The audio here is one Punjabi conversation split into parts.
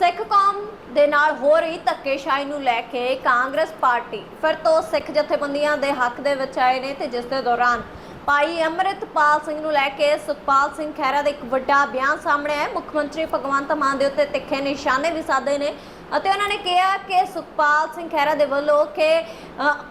ਸਿੱਖ ਕੌਮ ਦੇ ਨਾਲ ਹੋ ਰਹੀ ਧੱਕੇਸ਼ਾਹੀ ਨੂੰ ਲੈ ਕੇ ਕਾਂਗਰਸ ਪਾਰਟੀ ਫਿਰ ਤੋਂ ਸਿੱਖ ਜਥੇਬੰਦੀਆਂ ਦੇ ਹੱਕ ਦੇ ਵਿੱਚ ਆਏ ਨੇ ਤੇ ਜਿਸ ਦੇ ਦੌਰਾਨ ਭਾਈ ਅੰਮ੍ਰਿਤਪਾਲ ਸਿੰਘ ਨੂੰ ਲੈ ਕੇ ਸੁਖਪਾਲ ਸਿੰਘ ਖਹਿਰਾ ਦਾ ਇੱਕ ਵੱਡਾ ਬਿਆਨ ਸਾਹਮਣੇ ਆਇਆ। ਮੁੱਖ ਮੰਤਰੀ ਭਗਵੰਤ ਮਾਨ ਦੇ ਉੱਤੇ ਤਿੱਖੇ ਨਿਸ਼ਾਨੇ ਵੀ ਸਾਧੇ ਨੇ। ਅਤੇ ਉਹਨਾਂ ਨੇ ਕਿਹਾ ਕਿ ਸੁਖਪਾਲ ਸਿੰਘ ਖਹਿਰਾ ਦੇ ਵੱਲੋਂ ਕਿ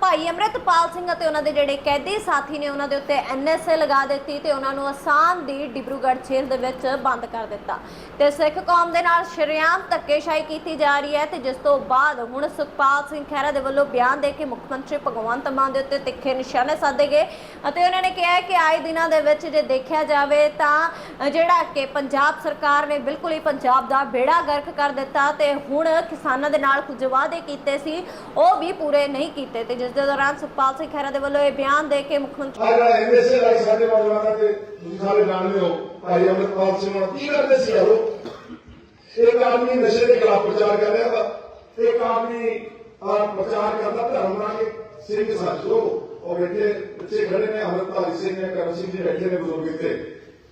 ਭਾਈ ਅੰਮ੍ਰਿਤਪਾਲ ਸਿੰਘ ਅਤੇ ਉਹਨਾਂ ਦੇ ਜਿਹੜੇ ਕੈਦੀ ਸਾਥੀ ਨੇ ਉਹਨਾਂ ਦੇ ਉੱਤੇ ਐਨਐਸਏ ਲਗਾ ਦਿੱਤੀ ਤੇ ਉਹਨਾਂ ਨੂੰ ਅਸਾਮ ਦੀ ਡਿਬਰੂਗੜ੍ਹ ਜੇਲ੍ਹ ਦੇ ਵਿੱਚ ਬੰਦ ਕਰ ਦਿੱਤਾ। ਤੇ ਸਿੱਖ ਕੌਮ ਦੇ ਨਾਲ ਸ਼ਰੇਆਮ ਧੱਕੇਸ਼ਾਹੀ ਕੀਤੀ ਜਾ ਰਹੀ ਹੈ ਤੇ ਜਿਸ ਤੋਂ ਬਾਅਦ ਹੁਣ ਸੁਖਪਾਲ ਸਿੰਘ ਖਹਿਰਾ ਦੇ ਵੱਲੋਂ ਬਿਆਨ ਦੇ ਕੇ ਮੁੱਖ ਮੰਤਰੀ ਭਗਵੰਤ ਮਾਨ ਦੇ ਉੱਤੇ ਤਿੱਖੇ ਨਿਸ਼ਾਨੇ ਸਾਧੇ ਗਏ ਅਤੇ ਉਹਨਾਂ ਨੇ ਕਿਹਾ ਕਿ ਆਏ ਦਿਨਾਂ ਦੇ ਵਿੱਚ ਜੇ ਦੇਖਿਆ ਜਾਵੇ ਤਾਂ ਜਿਹੜਾ ਕਿ ਪੰਜਾਬ ਸਰਕਾਰ ਨੇ ਬਿਲਕੁਲ ਹੀ ਪੰਜਾਬ ਦਾ ਬੇੜਾ ਗਰਕ ਕਰ ਦਿੱਤਾ ਤੇ ਹੁਣ ਕਿਸਾਨਾਂ ਦੇ ਨਾਲ ਕੁਝ ਵਾਅਦੇ ਕੀਤੇ ਸੀ ਉਹ ਵੀ ਪੂਰੇ ਨਹੀਂ ਕੀਤੇ ਤੇ ਜਿਸ ਦੇ ਦੌਰਾਨ ਸੁਖਪਾਲ ਸਿੰਘ ਖਹਿਰਾ ਦੇ ਵੱਲੋਂ ਇਹ ਬਿਆਨ ਦੇ ਕੇ ਮੁੱਖ ਮੰਤਰੀ ਐਮਐਸਏ ਲਾਈ ਸਾਡੇ ਨੌਜਵਾਨਾਂ ਦੇ ਤੁਸੀਂ ਸਾਰੇ ਜਾਣਦੇ ਹੋ ਭਾਈ ਅਮਰਪਾਲ ਸਿੰਘ ਹੁਣ ਕੀ ਕਰਦੇ ਸੀ ਯਾਰੋ ਇੱਕ ਆਦਮੀ ਨਸ਼ੇ ਦੇ ਖਿਲਾਫ ਪ੍ਰਚਾਰ ਕਰ ਰਿਹਾ ਵਾ ਇੱਕ ਆਦਮੀ ਪ੍ਰਚਾਰ ਕਰਦਾ ਧਰਮ ਨਾਲ ਕਿ ਸਿੰਘ ਸਾਜੋ ਔਰ ਇੱਥੇ ਪਿੱਛੇ ਖੜੇ ਨੇ ਅਮਰਪਾਲ ਸਿੰਘ ਨੇ ਕਰਮ ਸਿੰਘ ਜੀ ਬੈਠੇ ਨੇ ਬਜ਼ੁਰਗ ਇੱਥੇ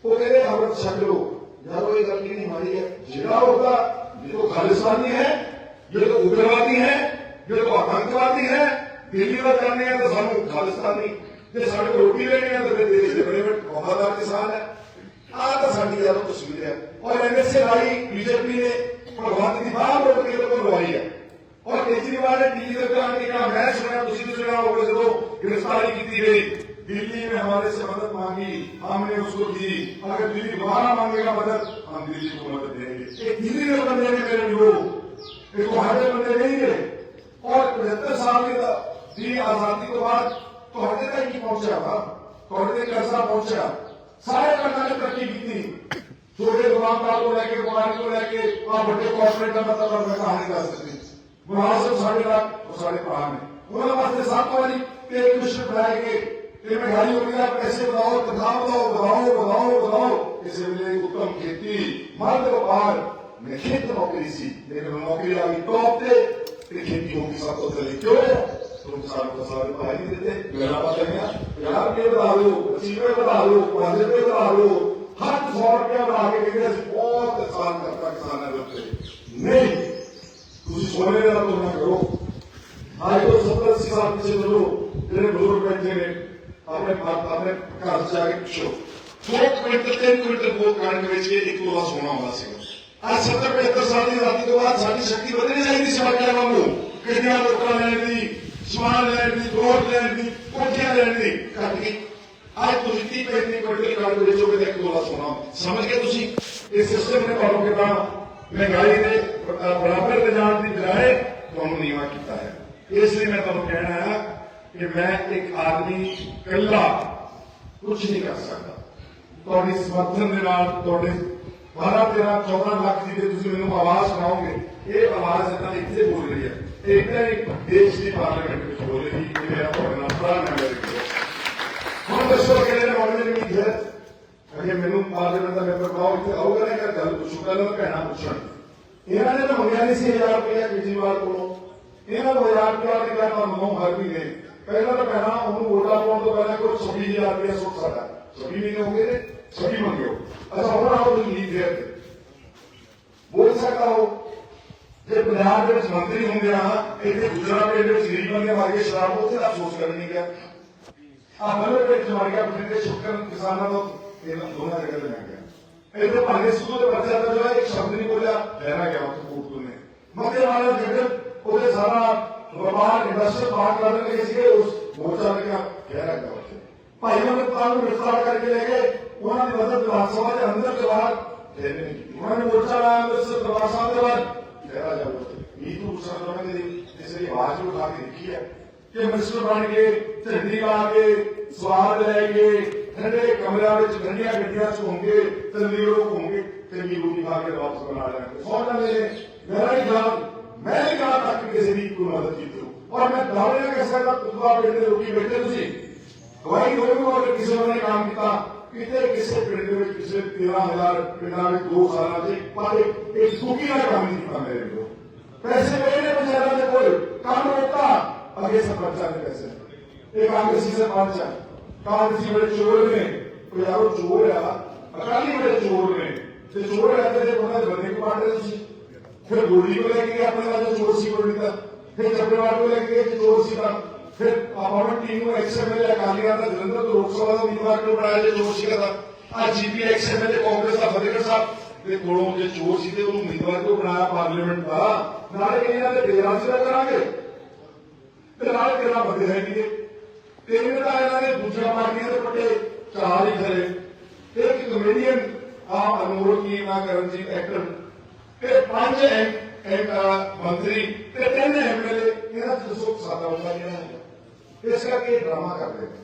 ਉਹ ਕਹਿੰਦੇ ਅਮਰਤ ਛੱਡ ਲੋ ਯਾਰੋ ਇਹ ਗੱਲ ਨਹੀਂ ਮਾਰੀ ਹੈ ਜਿਹੜਾ ਉਹਦਾ ਜੋ ਖਾਲਿਸਤਾਨੀ ਹੈ ये तो उग्रवादी है, ये तो आतंकवादी है। दिल्ली का करने हैं तो सानू खालिस्तानी जो साडे को रोटी लेने है तो फिर देश के बड़े बड़े वफादार किसान है। आ तो साडी ज़्यादा तस्वीर है। और एमएसए वाली बीजेपी ने भगवान की बाहर रोक के लोगों को है। और केजरीवाल ने दिल्ली सरकार ने कहा मैं सुना तुझे तो सुना होगा जो गिरफ्तारी की थी। गई दिल्ली में हमारे से मदद मांगी, हमने उसको दी। अगर दिल्ली दोबारा मांगेगा मदद, हम दिल्ली को मदद देंगे। एक दिल्ली में बंदे ने मेरे लोग ਤੁਹਾਡੇ ਪਹੁੰਚਿਆ। ਸਾਰੇ ਕਰਜ਼ਾ ਨੇ ਤਰੱਕੀ ਕੀਤੀ। ਛੋਟੇ ਦੁਕਾਨਦਾਰ ਤੋਂ ਲੈ ਕੇ, ਵਪਾਰੀ ਤੋਂ ਲੈ ਕੇ ਆ ਵੱਡੇ ਕਾਰਪੋਰੇਟ ਦਾ ਮਤਲਬ ਮੈਂ ਕਹਾਣੀ ਦੱਸ ਸਕਦੀ ਮੁਲਾਜ਼ਮ ਸਾਡੇ ਨਾਲ ਸਾਡੇ ਭਰਾ ਨੇ। ਉਹਨਾਂ ਵਾਸਤੇ ਸਭ ਤੋਂ ਵਾਰੀ ਤੇ ਕਮਿਸ਼ਨ ਬਣਾਏ ਗਏ ਤੇ ਮਹਿੰਗਾਈ ਹੋ ਗਈ ਪੈਸੇ ਵਧਾਓ ਤਨਖਾਹ ਵਧਾਓ ਵਧਾਓ ਵਧਾਓ ਵਧਾਓ। ਕਿਸੇ ਵੇਲੇ ਉੱਤਮ ਖੇਤੀ, ਮਰਦ ਵਪਾਰ, ਮੈਂ ਖੇਤ ਨੌਕਰੀ ਸੀ। ਲੇਕਿਨ ਨੌਕਰੀ ਆ ਗਈ ਟੌਪ ਤੇ ਤੇ ਖੇਤੀ ਹੋ ਗਈ ਸਭ ਤੋਂ ਥੱਲੇ ਕਿਉਂ? ਤੁਮ ਸਾਰੇ ਤੋਂ ਸਾਰੇ ਭਾਈ ਦਿੱਤੇ ਮੇਰਾ ਪਤਾ ਨਹੀਂ ਯਾਰ ਰੁਪਏ ਵਧਾ ਲਓ ਚੀਵੇ ਵਧਾ ਲਓ ਪੰਜ ਰੁਪਏ ਵਧਾ ਲਓ ਹਰ 100 ਰੁਪਏ ਵਧਾ ਕੇ ਕਹਿੰਦੇ ਅਸੀਂ ਬਹੁਤ ਕਿਸਾਨ ਕਰਤਾ ਕਿਸਾਨਾਂ ਦੇ ਉੱਤੇ ਨਹੀਂ ਤੁਸੀਂ ਸੋਨੇ ਦਾ ਤੋਂ ਕਰੋ ਅੱਜ ਤੋਂ 70 ਅੱਸੀ ਸਾਲ ਪਿੱਛੇ ਚਲੋ ਜਿਹੜੇ ਬਜ਼ੁਰਗ ਬੈਠੇ ਨੇ ਆਪਣੇ ਮਾਤਾ ਆਪਣੇ ਘਰ ਚ ਜਾ ਕੇ ਪੁੱਛੋ ਦੋ ਕੁਇੰਟਲ ਤਿੰਨ ਕੁਇੰਟਲ ਕੋ ਕਣਕ ਵਿੱਚ ਇੱਕ ਤੋਲਾ ਸੋਨਾ ਹੁੰਦਾ ਸੀਗਾ ਅੱਜ 70 75 ਸਾਲ ਦੀ ਆਜ਼ਾਦੀ ਤੋਂ ਬਾਅਦ ਸਾਡੀ ਸ਼ਕਤੀ ਵਧਣੀ ਚਾਹੀਦੀ ਸੀ ਵਾਂਗੂ ਕਿੰਨੀਆਂ ਲੋਕਾਂ ਨੇ ਦੀ ਸਮਾਨ ਲੈਣ ਦੀ ਵੋਟ ਲੈਣ ਦੀ ਕੋਠੀਆਂ ਲੈਣ ਦੀ ਘੱਟ ਗਈ ਅੱਜ ਤੁਸੀਂ 30 35 ਕੁਇੰਟਲ ਕਣਕ ਵੇਚੋਗੇ ਤਾਂ ਇੱਕ ਤੋਲਾ ਸੋਨਾ ਸਮਝ ਗਏ ਤੁਸੀਂ ਇਹ ਸਿਸਟਮ ਨੇ ਤੁਹਾਨੂੰ ਕਿਦਾਂ ਮਹਿੰਗਾਈ ਦੇ ਬ- ਬਰਾਬਰ ਤੇ ਜਾਣ ਦੀ ਬਜਾਏ ਤੁਹਾਨੂੰ ਨੀਵਾ ਕੀਤਾ ਹੈ ਇਸ ਲਈ ਮੈਂ ਤੁਹਾਨੂੰ ਕਹਿਣਾ ਹੈ ਕਿ ਮੈਂ ਇੱਕ ਆਦਮੀ ਇਕੱਲਾ ਕੁਝ ਨਹੀਂ ਕਰ ਸਕਦਾ ਤੁਹਾਡੀ ਸਮਰਥਨ ਦੇ ਨਾਲ ਤੁਹਾਡੇ 12 13 14 ਲੱਖ ਦੀ ਜੇ ਤੁਸੀਂ ਮੈਨੂੰ ਆਵਾਜ਼ ਸੁਣਾਓਗੇ ਇਹ ਆਵਾਜ਼ ਇਦਾਂ ਇੱਥੇ ਬੋਲ ਰਹੀ ਹੈ ਇਹ ਇੱਦਾਂ ਦੇਸ਼ ਦੀ ਪਾਰਲੀਮੈਂਟ ਵਿੱਚ ਬੋਲ ਰਹੀ ਹੈ ਮੇਰਾ ਤੁਹਾਡੇ ਨਾਲ ਬੜਾ ਨੰਬਰ ਹੈ ਹੁਣ ਦੱਸੋ ਕਿਹੜੇ ਨੇ ਦੀ ਹੈ? ਅਗੇ ਮੈਨੂੰ ਪਾਰਲੀਮੈਂਟ ਦਾ ਮੈਂਬਰ ਬਣਾਓ ਇੱਥੇ ਆਊਗਾ ਨਾ ਕਿ ਗੱਲ ਪੁੱਛੂ, ਪਹਿਲਾਂ ਮੈਂ ਪੁੱਛਣ। ਇਹਨਾਂ ਨੇ ਤਾਂ ਮੰਗਿਆ ਨਹੀਂ ਸੀ 1000 ਰੁਪਏ ਕੇਜਰੀਵਾਲ ਕੋਲੋਂ। ਇਹਨਾਂ ਨੂੰ 1000 ਰੁਪਏ ਦੀ ਗੱਲ ਤੁਹਾਨੂੰ ਹਰ ਮਹੀਨੇ ਪਹਿਲਾਂ ਤਾਂ ਪਹਿਲਾਂ ਉਹਨੂੰ ਵੋਟਾਂ ਪਾਉਣ ਤੋਂ ਪਹਿਲਾਂ ਕੋਈ 26000 ਰੁਪਏ ਸੁੱਟ ਸਕਦਾ। 26 ਮਹੀਨੇ ਹੋ ਗਏ ਨੇ 26 ਮੰਗਿਓ। ਅੱਛਾ, ਹੁਣ ਆਓ ਤੁਸੀਂ ਲੀਡ ਦੇ ਬੋਲ ਸਕਦਾ ਹੋ ਪੰਜਾਬ ਦੇ ਵਿੱਚ ਮੰਤਰੀ ਹੁੰਦੇ ਆ ਇੱਥੇ ਗੁਜਰਾਤ ਦੇ ਵਿੱਚ ਗਰੀਬ ਬੰਦੇ ਮਾਰ ਕੇ ਸ਼ਰਾਬ ਉੱਥੇ ਦਾ ਅਫਸੋਸ ਕਰਨ ਨਹੀਂ ਗਿਆ ਆ ਮਤਲਬ ਵਿੱਚ ਮਾਰ ਗਿਆ ਬਠਿੰਡੇ ਸ਼ੁਕਰ ਕਿਸਾਨਾਂ ਨੂੰ ਇਹਨਾਂ ਦੋਨਾਂ ਜਗ੍ਹਾ ਤੇ ਲੱਗ ਗਿਆ ਇੱਥੇ ਭਾਗੇ ਸਿੱਧੂ ਦੇ ਬੱਚਾ ਦਾ ਜਿਹੜਾ ਇੱਕ ਸ਼ਬਦ ਨਹੀਂ ਬੋਲਿਆ ਲੈਣਾ ਗਿਆ ਉੱਥੇ ਕੋਰਟ ਤੋਂ ਨੇ ਮੱਥੇ ਵਾਲਾ ਜਿਹੜੇ ਉਹਦੇ ਸਾਰਾ ਵਪਾਰ ਇੰਡਸਟਰੀ ਪਾਰਕ ਕਰਨ ਗਏ ਸੀਗੇ ਉਸ ਮੋਰਚਾ ਨੇ ਕਿਹਾ ਕਹਿ ਰਿਹਾ ਉੱਥੇ ਭਾਈ ਮਨਤ ਪਾਲ ਨੂੰ ਗ੍ਰਿਫਤਾਰ ਕਰਕੇ ਲੈ ਗਏ ਉਹਨਾਂ ਦੀ ਮਦਦ ਵਿਧਾਨ ਸਭਾ ਦੇ ਅੰਦਰ ਦੇ ਬਾਹਰ ਫਿਰ ਨਹੀਂ ਕੀਤੀ। ਉਹਨਾਂ ਨੇ ਮੋਰਚਾ ਲਾਇਆ ਅੰਮ੍ਰਿਤਸਰ ਦਰਬਾਰ ਸਾਹਿਬ ਦੇ ਬਾਹਰ ਕਹਿ ਜਾ ਉੱਥੇ ਇਹ ਤੋਂ ਸਰਦਾਰਾਂ ਦੇ ਇਸ ਲਈ ਆਵਾਜ਼ ਨੂੰ ਉਠਾ ਕੇ ਦੇਖੀ ਹੈ ਕਿ ਮਿਨਿਸਟਰ ਬਣ ਕੇ ਝੰਡੀ ਲਾ ਕੇ ਸਵਾਦ ਲੈ ਕੇ, ਠੰਡੇ ਕਮਰਿਆਂ ਵਿੱਚ ਠੰਡੀਆਂ ਗੱਡੀਆਂ 'ਚ ਘੁੰਮਗੇ ਤੰਦੀਰੋਂ ਘੁੰਮਗੇ ਚੰਗੀ ਰੋਟੀ ਖਾ ਕੇ ਵਾਪਸ ਬਣਾ ਲੈਣਗੇ ਸੌ ਜਾਂਦੇ ਨੇ। ਮੇਰਾ ਹੀ ਜਾਨ ਮੈਂ ਨਹੀਂ ਕਹਾ ਤੱਕ ਕਿਸੇ ਦੀ ਕੋਈ ਮਦਦ ਕੀਤੀ ਹੋ। ਔਰ ਮੈਂ ਦਾਅਵੇ ਨਾਲ ਕਹਿ ਸਕਦਾ ਤੁਸਾ ਪਿੰਡ ਦੇ ਲੋਕੀ ਬੈਠੇ ਤੁਸੀਂ। ਗਵਾਹੀ ਹੋਵੇਗਾ ਅਗਰ ਕਿਸੇ ਨੇ ਕੰਮ ਕੀਤਾ ਕਿਤੇ ਕਿਸੇ ਪਿੰਡ ਵਿੱਚ ਕਿਸੇ 13000 ਪਿੰਡਾਂ ਵਿੱਚ 2 ਸਾਲਾਂ 'ਚ ਪਰ ਇੱਕ ਸੁਖੀ ਨਾਲ ਕੰਮ ਨਹੀਂ ਕੀਤਾ ਮੇਰੇ ਕੋਲ। ਪੈਸੇ ਪਏ ਨੇ ਬਜ਼ਾਰਾਂ ਦੇ ਕੋਲ। ਕੰਮ ਰੋਕਾ ਅੱਗੇ ਸਰਪੰਚਾਂ ਦੇ ਪੈਸੇ। ਇਹ ਕਾਂਗਰਸੀ ਸਰਪੰਚ ਆ। ਕਾਂਗਰਸੀ ਬੜੇ ਚੋਰ ਨੇ। ਉਹ ਯਾਰੋ ਚੋਰ ਆ। ਅਕਾਲੀ ਬੜੇ ਚੋਰ ਨੇ। ਤੇ ਚੋਰ ਆ ਤੇ ਉਹਨਾਂ ਦੇ ਬੰਦੇ ਕੋ ਬਾਟੇ ਤੁਸੀਂ। ਫਿਰ ਗੋਲੀ ਕੋ ਲੈ ਕੇ ਆਪਣੇ ਨਾਲ? ਚੋਰ ਸੀ ਗੋਲੀ ਦਾ ਫਿਰ ਚੱਬੇਵਾਲ ਕੋ ਲੈ ਕੇ ਚੋਰ ਸੀ ਦਾ ਫਿਰ ਆਪਾਂ ਟੀਮ ਨੂੰ ਐਕਸਐਮਐਲ ਅਕਾਲੀਆਂ ਦਾ ਜਲੰਧਰ ਤੋਂ ਲੋਕ ਸਭਾ ਦਾ ਉਮੀਦਵਾਰ ਕਿਉਂ ਬਣਾਇਆ ਜੇ ਚੋਰ ਸੀ ਦਾ ਆ ਜੀਪੀ ਐਕਸਐਮਐਲ ਦੇ ਕਾਂਗਰਸ ਦਾ ਫਤਿਹਗੜ੍ਹ ਸਾਹਿਬ ਦੇ ਕੋਲੋਂ ਜੇ ਚੋਰ ਸੀ ਤੇ ਉਹਨੂੰ ਉਮੀਦਵਾਰ ਕਿਉਂ ਬਣਾਇਆ ਪਾਰਲੀਮੈਂਟ ਦਾ? ਨਾਲੇ ਇਹਨਾਂ ਦੇ ਡੇਰਾ ਸੀ ਕਰਾਂਗੇ। ਤੇ ਨਾਲ ਕਿਹੜਾ ਬੰਦੇ ਹੈ ਨਹੀਂ ਤੇ ਇਹਨਾਂ ਦਾ ਇਹਨਾਂ ਨੇ ਦੂਜੀਆਂ ਪਾਰਟੀਆਂ ਦੇ ਪੱਟੇ ਚਾਰ ਹੀ ਖਰੇ। ਤੇ ਇੱਕ ਕਮੇਡੀਅਨ ਆ ਅਨੂਰ ਕੀ ਨਾ ਕਰਨਜੀਤ ਐਕਟਰ ਤੇ ਪੰਜ ਐਮ ਮੰਤਰੀ ਤੇ ਤਿੰਨ ਐਮਐਲਏ ਇਹਨਾਂ ਚ ਸੁੱਖ ਸਾਦਾ ਹੁੰਦਾ ਜਿਹੜਾ ਇਸ ਕਰਕੇ ਇਹ ਡਰਾਮਾ ਕਰਦੇ ਨੇ।